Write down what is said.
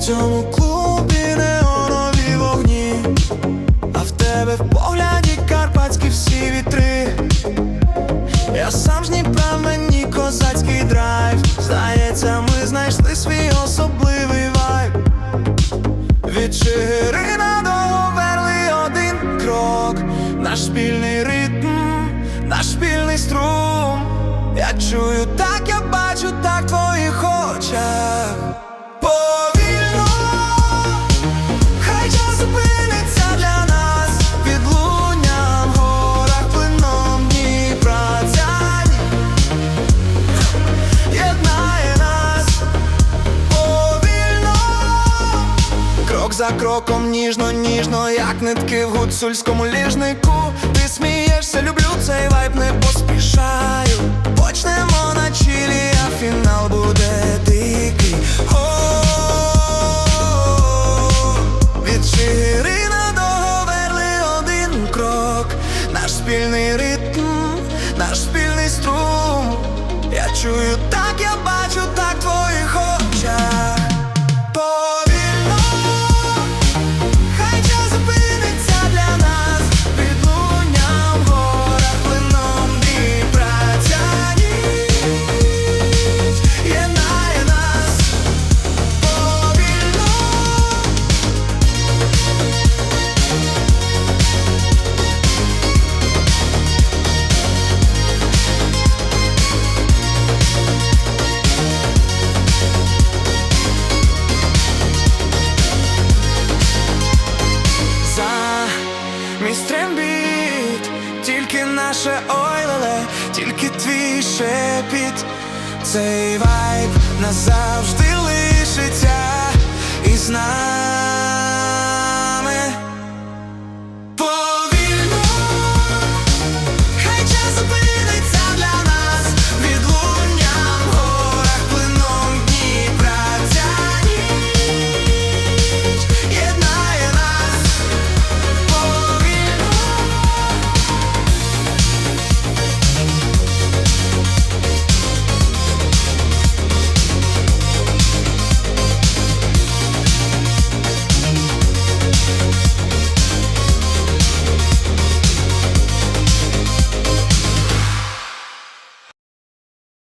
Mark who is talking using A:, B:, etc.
A: цьому клубі неонові вогні, а в тебе в погляді карпатські всі вітри. Я сам ж Дніпра, мені козацький драйв. Здається, ми знайшли свій особливий вайб. Від Чигирина до Говерли один крок, наш спільний ритм, наш спільний струм. Я чую так, за кроком, ніжно, ніжно, як нитки в гуцульському ліжнику. Ти смієшся, люблю цей вайб, не поспішаю. Почнемо на чилі, а фінал буде дикий. О, від Чигирина до Говерли один крок, наш спільний ритм, наш спільний струм. Я чую так, я бачу так наше ойле, тільки твій шепіт, цей вайб назавжди нами.